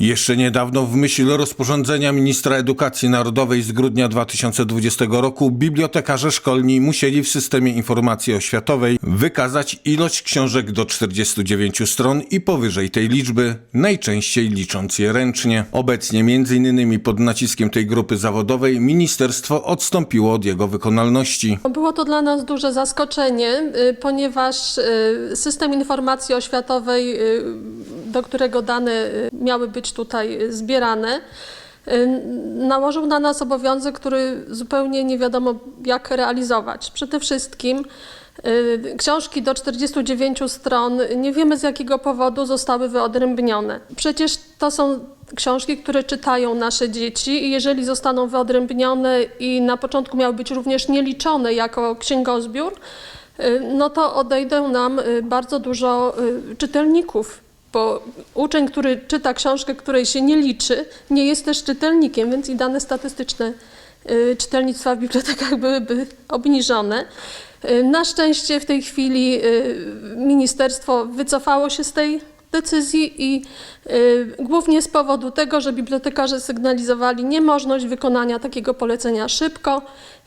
Jeszcze niedawno w myśl rozporządzenia ministra edukacji narodowej z grudnia 2020 roku bibliotekarze szkolni musieli w systemie informacji oświatowej wykazać ilość książek do 49 stron i powyżej tej liczby, najczęściej licząc je ręcznie. Obecnie m.in. pod naciskiem tej grupy zawodowej ministerstwo odstąpiło od jego wykonalności. Było to dla nas duże zaskoczenie, y, ponieważ y, system informacji oświatowej, y, do którego dane y, miały być tutaj y, zbierane, y, nałożył na nas obowiązek, który zupełnie nie wiadomo jak realizować. Przede wszystkim książki do 49 stron nie wiemy z jakiego powodu zostały wyodrębnione. Przecież to są książki, które czytają nasze dzieci i jeżeli zostaną wyodrębnione i na początku miały być również nieliczone jako księgozbiór, no to odejdę nam bardzo dużo czytelników. Bo uczeń, który czyta książkę, której się nie liczy, nie jest też czytelnikiem, więc i dane statystyczne y, czytelnictwa w bibliotekach byłyby obniżone. Y, Na szczęście w tej chwili y, ministerstwo wycofało się z tej decyzji i y, głównie z powodu tego, że bibliotekarze sygnalizowali niemożność wykonania takiego polecenia szybko.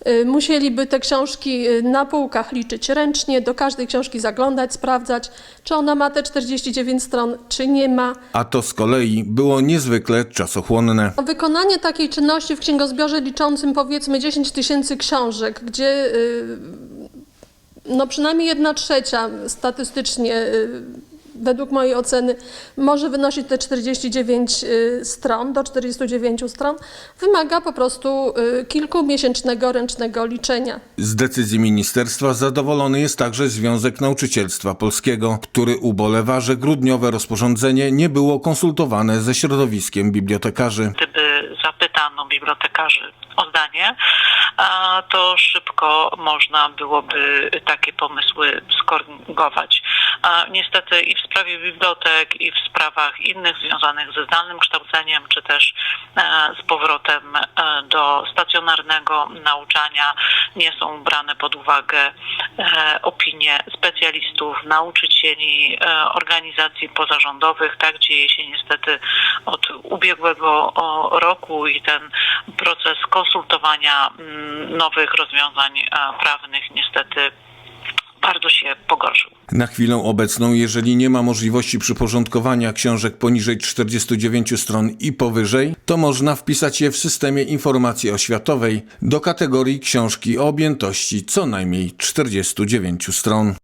Y, musieliby te książki y, na półkach liczyć ręcznie, do każdej książki zaglądać, sprawdzać, czy ona ma te 49 stron, czy nie ma. A to z kolei było niezwykle czasochłonne. Wykonanie takiej czynności w księgozbiorze liczącym powiedzmy 10 tysięcy książek, gdzie y, no przynajmniej jedna trzecia statystycznie y, według mojej oceny może wynosić te 49 y, stron, do 49 stron, wymaga po prostu y, kilkumiesięcznego ręcznego liczenia. Z decyzji ministerstwa zadowolony jest także Związek Nauczycielstwa Polskiego, który ubolewa, że grudniowe rozporządzenie nie było konsultowane ze środowiskiem bibliotekarzy. gdyby zapytano bibliotekarzy o zdanie, a to szybko można byłoby takie pomysły skorygować. A niestety i w sprawie bibliotek, i w sprawach innych związanych ze zdalnym kształceniem, czy też e, z powrotem e, do stacjonarnego nauczania nie są brane pod uwagę e, opinie specjalistów, nauczycieli, organizacji pozarządowych. Tak dzieje się niestety od ubiegłego roku i ten proces konsultowania mm, nowych rozwiązań prawnych niestety. Na chwilę obecną, jeżeli nie ma możliwości przyporządkowania książek poniżej 49 stron i powyżej, to można wpisać je w systemie informacji oświatowej do kategorii książki o objętości co najmniej 49 stron.